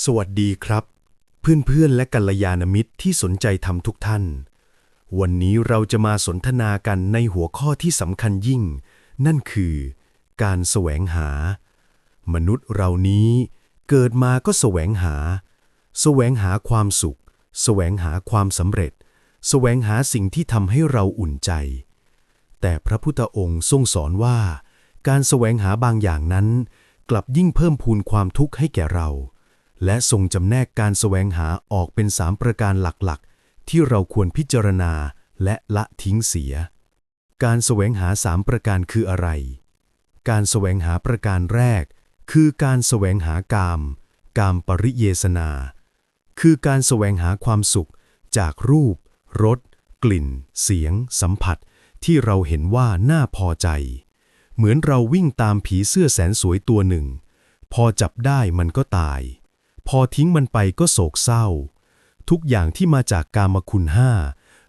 สวัสดีครับ เพื่อนๆและกัลยาณมิตรที่สนใจทำทุกท่าน วันนี้เราจะมาสนทนากันในหัวข้อที่สำคัญยิ่ง นั่นคือ การแสวงหา มนุษย์เรานี้ เกิดมาก็แสวงหา แสวงหาความสุข แสวงหาความสำเร็จ แสวงหาสิ่งที่ทำให้เราอุ่นใจ แต่พระพุทธองค์ทรงสอนว่า การแสวงหาบางอย่างนั้น กลับยิ่งเพิ่มพูนความทุกข์ให้แก่เรา และทรงจำแนกการแสวงหาออกเป็นสามประการหลักๆ ที่เราควรพิจารณาและละทิ้งเสีย การแสวงหาสามประการคืออะไร การแสวงหาประการแรก คือการแสวงหากาม กามปริเยสนา คือการแสวงหาความสุข จากรูป รส กลิ่น เสียง สัมผัส ที่เราเห็นว่าน่าพอใจ เหมือนเราวิ่งตามผีเสื้อแสนสวยตัวหนึ่ง พอจับได้มันก็ตาย พอทิ้งมันไปก็โศกเศร้า ทุกอย่างที่มาจากกามคุณห้า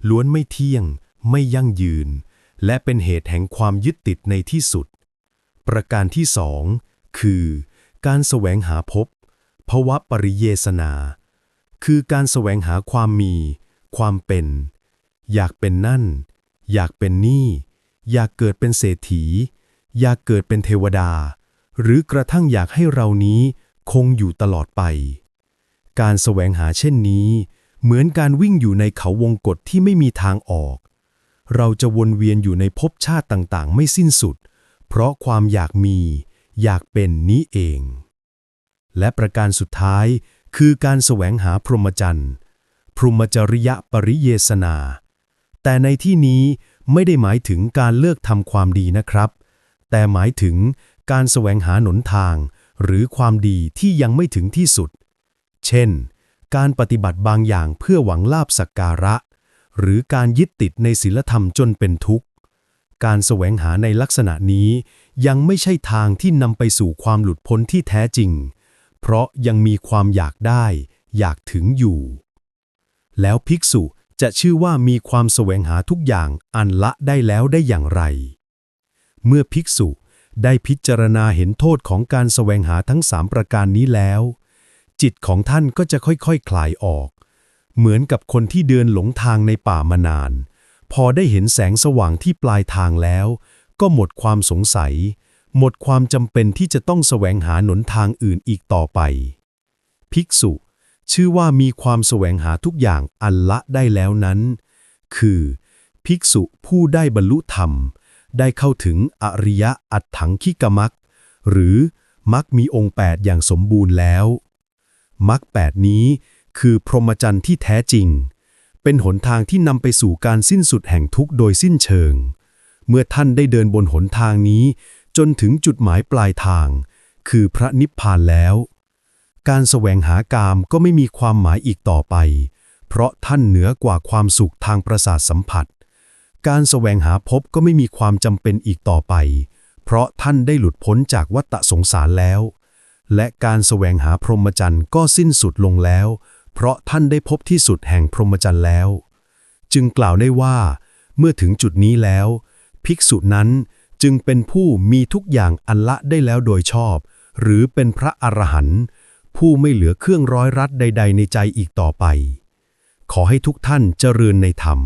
ล้วนไม่เที่ยง ไม่ยั่งยืน และเป็นเหตุแห่งความยึดติดในที่สุด ประการที่สองคือ การแสวงหาภพภวะปริเยสนา คือการแสวงหาความมี ความเป็น อยากเป็นนั่น อยากเป็นนี่ อยากเกิดเป็นเศรษฐี อยากเกิดเป็นเทวดา หรือกระทั่งอยากให้เรานี้ คงอยู่ตลอดไป การแสวงหาเช่นนี้ เหมือนการวิ่งอยู่ในเขาวงกฏที่ไม่มีทางออก เราจะวนเวียนอยู่ในภพชาติต่างๆ ไม่สิ้นสุด เพราะความอยากมี อยากเป็นนี้เอง และประการสุดท้ายคือการแสวงหาพรหมจรรย์ พรหมจริยปริเยสนา แต่ในที่นี้ไม่ได้หมายถึงการเลิกทำความดีนะครับ แต่หมายถึงการแสวงหาหนทาง หรือความดีที่ยังไม่ถึงที่สุด เช่น การปฏิบัติบางอย่างเพื่อหวังลาบสักการะ หรือการยึดติดในศีลธรรมจนเป็นทุกข์ การแสวงหาในลักษณะนี้ยังไม่ใช่ทางที่นำไปสู่ความหลุดพ้นที่แท้จริง เพราะยังมีความอยากได้ อยากถึงอยู่ แล้วภิกษุจะชื่อว่ามีความแสวงหาทุกอย่างอันละได้แล้วได้อย่างไร เมื่อภิกษุ ได้พิจารณาเห็นโทษของการแสวงหาทั้งสามประการนี้แล้ว จิตของท่านก็จะค่อยๆคคลายออก เหมือนกับคนที่เดินหลงทางในป่ามานาน พอได้เห็นแสงสว่างที่ปลายทางแล้ว ก็หมดความสงสัย หมดความจำเป็นที่จะต้องแสวงหาหนทางอื่นอีกต่อไป ภิกษุ ชื่อว่ามีความแสวงหาทุกอย่างอันละได้แล้วนั้น คือ ภิกษุผู้ได้บรรลุธรรม ได้เข้าถึงอริยะอัตถังคิกมักหรือมักมีองค์ 8 อย่างสมบูรณ์แล้ว มักแปดนี้คือพรหมจรรย์ที่แท้จริง เป็นหนทางที่นำไปสู่การสิ้นสุดแห่งทุกข์โดยสิ้นเชิง เมื่อท่านได้เดินบนหนทางนี้ จนถึงจุดหมายปลายทาง คือพระนิพพานแล้ว การแสวงหากามก็ไม่มีความหมายอีกต่อไป เพราะท่านเหนือกว่าความสุขทางประสาทสัมผัส การแสวงหาภพก็ไม่มีความจำเป็นอีกต่อไป เพราะท่านได้หลุดพ้นจากวัฏสงสารแล้ว และการแสวงหาพรหมจรรย์ก็สิ้นสุดลงแล้ว เพราะท่านได้พบที่สุดแห่งพรหมจรรย์แล้ว จึงกล่าวได้ว่า เมื่อถึงจุดนี้แล้ว ภิกษุนั้นจึงเป็นผู้มีทุกอย่างอันละได้แล้วโดยชอบ หรือเป็นพระอรหันต์ผู้ไม่เหลือเครื่องร้อยรัดใด ๆ ในใจอีกต่อไป ขอให้ทุกท่านเจริญในธรรม